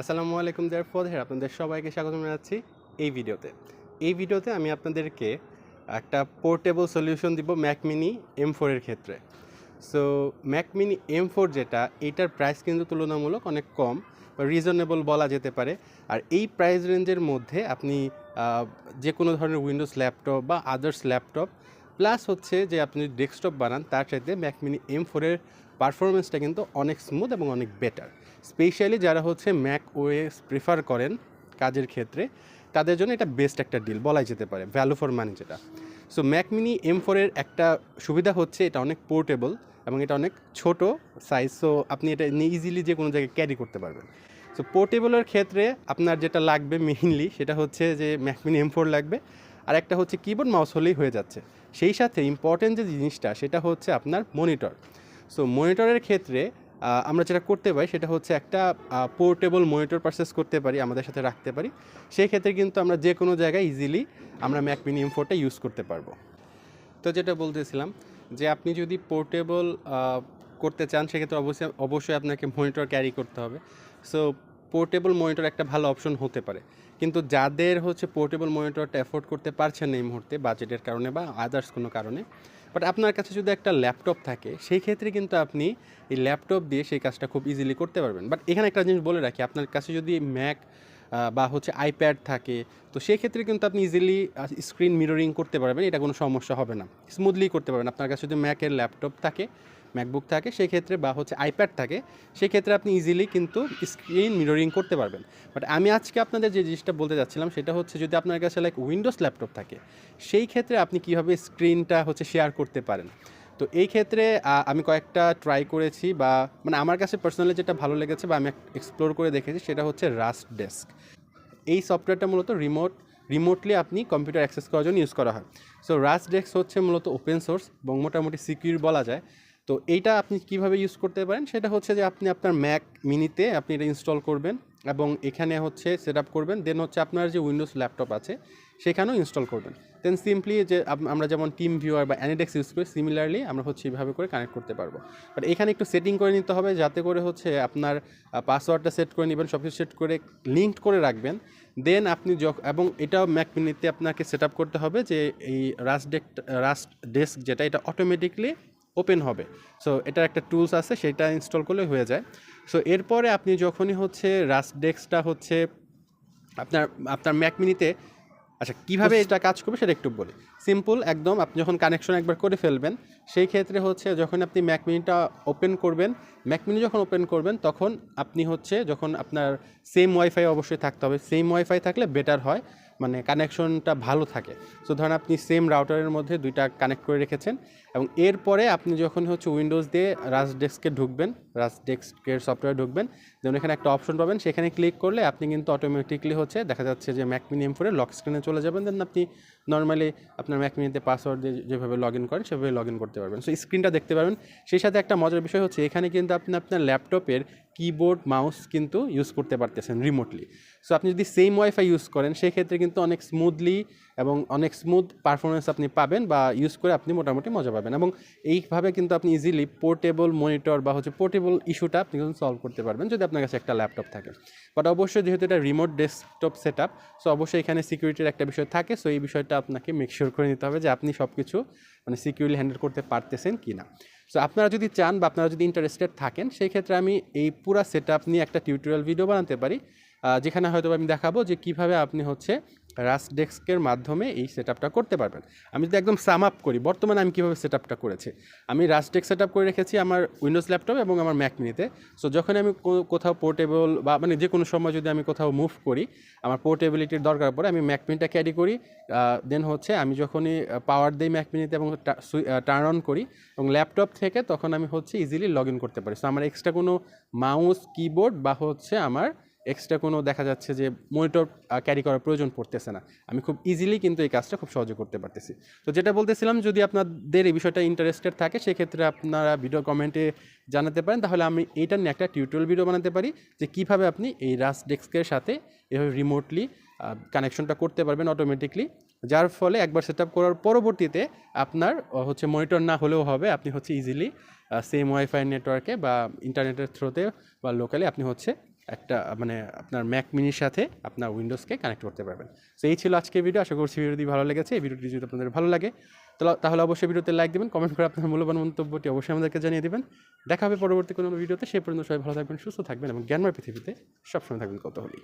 আসসালামু আলাইকুম দেয়ার ফদের আপনাদের সবাইকে স্বাগত জানাচ্ছি এই ভিডিওতে। এই ভিডিওতে আমি আপনাদেরকে একটা পোর্টেবল সলিউশন দিব ম্যাকমিনি এম ফোরের ক্ষেত্রে। সো ম্যাকমিনি এম ফোর যেটা এইটার প্রাইস কিন্তু তুলনামূলক অনেক কম, বা রিজনেবল বলা যেতে পারে। আর এই প্রাইস রেঞ্জের মধ্যে আপনি যে কোনো ধরনের উইন্ডোজ ল্যাপটপ বা আদার্স ল্যাপটপ প্লাস হচ্ছে যে আপনি ডেস্কটপ বানান, তার সাথে ম্যাকমিনি এম ফোরের পারফরমেন্সটা কিন্তু অনেক স্মুথ এবং অনেক বেটার স্পেশালি যারা হচ্ছে ম্যাক ওএস প্রিফার করেন কাজের ক্ষেত্রে, তাদের জন্য এটা বেস্ট একটা ডিল বলাই যেতে পারে ভ্যালু ফর মানি যেটা। সো ম্যাক মিনি এম ফোরের একটা সুবিধা হচ্ছে এটা অনেক পোর্টেবল এবং এটা অনেক ছোট সাইজ সো আপনি এটা ইজিলি যে কোনো জায়গায় ক্যারি করতে পারবেন। সো পোর্টেবলের ক্ষেত্রে আপনার যেটা লাগবে মেইনলি সেটা হচ্ছে যে ম্যাক মিনি এম ফোর লাগবে। আর একটা হচ্ছে কিবোর্ড মাউস হলেই হয়ে যাচ্ছে। সেই সাথে ইম্পর্টেন্ট যে জিনিসটা সেটা হচ্ছে আপনার মনিটর সো মনিটরের ক্ষেত্রে আমরা যেটা করতে পারি সেটা হচ্ছে একটা পোর্টেবল মনিটর পারচেস করতে পারি, আমাদের সাথে রাখতে পারি। সেই ক্ষেত্রে কিন্তু আমরা যে কোনো জায়গায় ইজিলি আমরা ম্যাক মিনি এম ফোরটা ইউজ করতে পারব। তো যেটা বলতেছিলাম যে আপনি যদি পোর্টেবল করতে চান, সেক্ষেত্রে অবশ্যই অবশ্যই আপনাকে মনিটর ক্যারি করতে হবে। সো পোর্টেবল মনিটর একটা ভালো অপশন হতে পারে। কিন্তু যাদের হচ্ছে পোর্টেবল মনিটরটা অ্যাফোর্ড করতে পারছেন না এই মুহূর্তে বাজেটের কারণে বা আদার্স কোনো কারণে বাট আপনার কাছে যদি একটা ল্যাপটপ থাকে, সেই ক্ষেত্রে কিন্তু আপনি এই ল্যাপটপ দিয়ে সেই কাজটা খুব ইজিলি করতে পারবেন। বাট এখানে একটা জিনিস বলে রাখি, আপনার কাছে যদি ম্যাক বা হচ্ছে আইপ্যাড থাকে, তো সেই ক্ষেত্রে কিন্তু আপনি ইজিলি স্ক্রিন মিররিং করতে পারবেন, এটা কোনো সমস্যা হবে না। স্মুথলি করতে পারবেন। আপনার কাছে যদি ম্যাকের ল্যাপটপ থাকে ম্যাকবুক থাকে সেই ক্ষেত্রে বা হচ্ছে আইপ্যাড থাকে সেই ক্ষেত্রে আপনি ইজিলি কিন্তু স্ক্রিন মিররিং করতে পারবেন। বাট আমি আজকে আপনাদের যে জিনিসটা বলতে যাচ্ছিলাম, সেটা হচ্ছে যদি আপনার কাছে লাইক উইন্ডোজ ল্যাপটপ থাকে, সেই ক্ষেত্রে আপনি কীভাবে স্ক্রিনটা হচ্ছে শেয়ার করতে পারেন? তো এই ক্ষেত্রে আমি কয়েকটা ট্রাই করেছি বা মানে আমার কাছে পার্সোনালি যেটা ভালো লেগেছে বা আমি এক্সপ্লোর করে দেখেছি সেটা হচ্ছে রাস্ট ডেস্ক এই সফটওয়্যারটা মূলত রিমোট রিমোটলি আপনি কম্পিউটার অ্যাক্সেস করার জন্য ইউজ করা হয়। সো রাস্ট ডেস্ক হচ্ছে মূলত ওপেন সোর্স এবং মোটামুটি সিকিউর বলা যায়। তো এইটা আপনি কীভাবে ইউজ করতে পারেন? সেটা হচ্ছে যে আপনি আপনার ম্যাক মিনিতে আপনি এটা ইনস্টল করবেন এবং এখানে হচ্ছে সেট করবেন। দেন হচ্ছে আপনার যে উইন্ডোজ ল্যাপটপ আছে, সেখানেও ইনস্টল করবেন। দেন সিম্পলি যে আমরা যেমন টিম ভিউয়ার বা অ্যানিডেক্স ইউজ করি সিমিলারলি আমরা হচ্ছে এইভাবে করে কানেক্ট করতে পারব। বাট এখানে একটু সেটিং করে নিতে হবে যাতে করে হচ্ছে আপনার পাসওয়ার্ডটা সেট করে নেবেন সব কিছু সেট করে লিঙ্কড করে রাখবেন। দেন আপনি এবং এটাও ম্যাক মিনিতে আপনাকে সেট করতে হবে যে এই রাস্ট ডেক রাস্ট ডেস্ক যেটা, এটা অটোমেটিকলি ওপেন হবে। সো এটার একটা টুলস আছে সেটা ইনস্টল করলে হয়ে যায়। সো এরপরে আপনি যখনই হচ্ছে রাস্ট ডেস্কটা হচ্ছে আপনার আপনার ম্যাক মিনিতে আচ্ছা কীভাবে এটা কাজ করবে সেটা একটু বলি। সিম্পল একদম আপনি যখন কানেকশন একবার করে ফেলবেন সেই ক্ষেত্রে হচ্ছে যখন আপনি ম্যাক মিনিটা ওপেন করবেন ম্যাক মিনি যখন ওপেন করবেন তখন আপনি হচ্ছে যখন আপনার সেম ওয়াইফাই অবশ্যই থাকতে হবে। সেম ওয়াইফাই থাকলে বেটার হয়। মানে কানেকশনটা ভালো থাকে। সো ধরেন আপনি সেম রাউটারের মধ্যে দুইটা কানেক্ট করে রেখেছেন এবং এরপরে আপনি যখন হচ্ছে উইন্ডোজ দিয়ে রাস ডেস্কে ঢুকবেন রাস ডেস্কের সফটওয়্যার ঢুকবেন যেমন এখানে একটা অপশন পাবেন। সেখানে ক্লিক করলে আপনি কিন্তু অটোমেটিকলি হচ্ছে দেখা যাচ্ছে যে ম্যাক এম ফোরে লক স্ক্রিনে চলে যাবেন। দেন আপনি নর্মালি আপনার ম্যাক মিনিতে পাসওয়ার্ড দিয়ে যেভাবে লগ ইন করেন, সেভাবে লগ ইন করতে পারবেন। সো স্ক্রিনটা দেখতে পারবেন। সেই সাথে একটা মজার বিষয় হচ্ছে এখানে কিন্তু আপনি আপনার ল্যাপটপের কিবোর্ড মাউস কিন্তু ইউজ করতে পারতেছেন রিমোটলি সো আপনি যদি সেম ওয়াইফাই ইউজ করেন, সেক্ষেত্রে কিন্তু অনেক স্মুথলি এবং অনেক স্মুথ পারফরমেন্স আপনি পাবেন বা ইউজ করে আপনি মোটামুটি মজা পাবেন এবং এইভাবে কিন্তু আপনি ইজিলি পোর্টেবল মনিটর বা হচ্ছে পোর্টেবল ইস্যুটা আপনি কিন্তু সলভ করতে পারবেন যদি আপনার কাছে একটা ল্যাপটপ থাকে। বাট অবশ্যই যেহেতু এটা remote desktop set up so অবশ্যই এখানে সিকিউরিটির একটা বিষয় থাকে সো এই বিষয়টা আপনাকে মেকশিওর করে নিতে হবে যে আপনি সব কিছু মানে সিকিউরলি হ্যান্ডেল করতে পারতেছেন কি না সো আপনারা যদি চান বা আপনারা যদি ইন্টারেস্টেড থাকেন, সেই ক্ষেত্রে আমি এই পুরো সেট নিয়ে একটা টিউটোরিয়াল ভিডিও বানাতে পারি। যেখানে হয়তো আমি দেখাবো যে কীভাবে আপনি হচ্ছে রাস্ট ডেস্কের মাধ্যমে এই সেট করতে পারবেন। আমি যদি একদম সাম আপ করি, বর্তমানে আমি কীভাবে সেট আপটা করেছি? আমি রাস্ট ডেস্ক সেট করে রেখেছি আমার উইন্ডোজ ল্যাপটপ এবং আমার ম্যাক মিনিতে সো যখন আমি কোথাও পোর্টেবল বা মানে যে কোনো সময় যদি আমি কোথাও মুভ করি, আমার পোর্টেবিলিটির দরকার পড়ে, আমি ম্যাক মিনিটা ক্যারি করি দেন হচ্ছে আমি যখনই পাওয়ার দিই ম্যাক মিনিতে এবং টার্ন অন করি এবং ল্যাপটপ থেকে তখন আমি হচ্ছে ইজিলি লগ ইন করতে পারি। সো আমার এক্সট্রা কোনো মাউস কিবোর্ড বা হচ্ছে আমার এক্সট্রা কোনো দেখা যাচ্ছে যে মনিটর ক্যারি করার প্রয়োজন পড়তেছে না। আমি খুব ইজিলি কিন্তু এই কাজটা খুব সহজে করতে পারতেছি। তো যেটা বলতেছিলাম, যদি আপনাদের এই বিষয়টা ইন্টারেস্টেড থাকে, সেক্ষেত্রে আপনারা ভিডিও কমেন্টে জানাতে পারেন। তাহলে আমি এইটা নিয়ে একটা টিউটোরিয়াল ভিডিও বানাতে পারি, যে কীভাবে আপনি এই রাস ডেস্কের সাথে এভাবে রিমোটলি কানেকশনটা করতে পারবেন অটোমেটিকলি যার ফলে একবার সেট করার পরবর্তীতে আপনার হচ্ছে মনিটর না হলেও হবে, আপনি হচ্ছে ইজিলি সেম ওয়াইফাই নেটওয়ার্কে বা ইন্টারনেটের থ্রুতে বা লোকালি আপনি হচ্ছে একটা মানে আপনার ম্যাক মিনির সাথে আপনার উইন্ডোজকে কানেক্ট করতে পারবেন। তো এই ছিল আজকের ভিডিও আশা করছি ভিডিওটি ভালো লেগেছে। এই ভিডিওটি যদি আপনাদের ভালো লাগে, তাহলে- তাহলে অবশ্যই ভিডিওতে লাইক দেবেন কমেন্ট করে আপনার মূল্যবান মন্তব্যটি অবশ্যই আমাদেরকে জানিয়ে দেবেন। দেখা হবে পরবর্তী কোনো ভিডিওতে সে পর্যন্ত সবাই ভালো থাকবেন, সুস্থ থাকবেন এবং জ্ঞানময় পৃথিবীতে সবসময় থাকবেন কত হলেই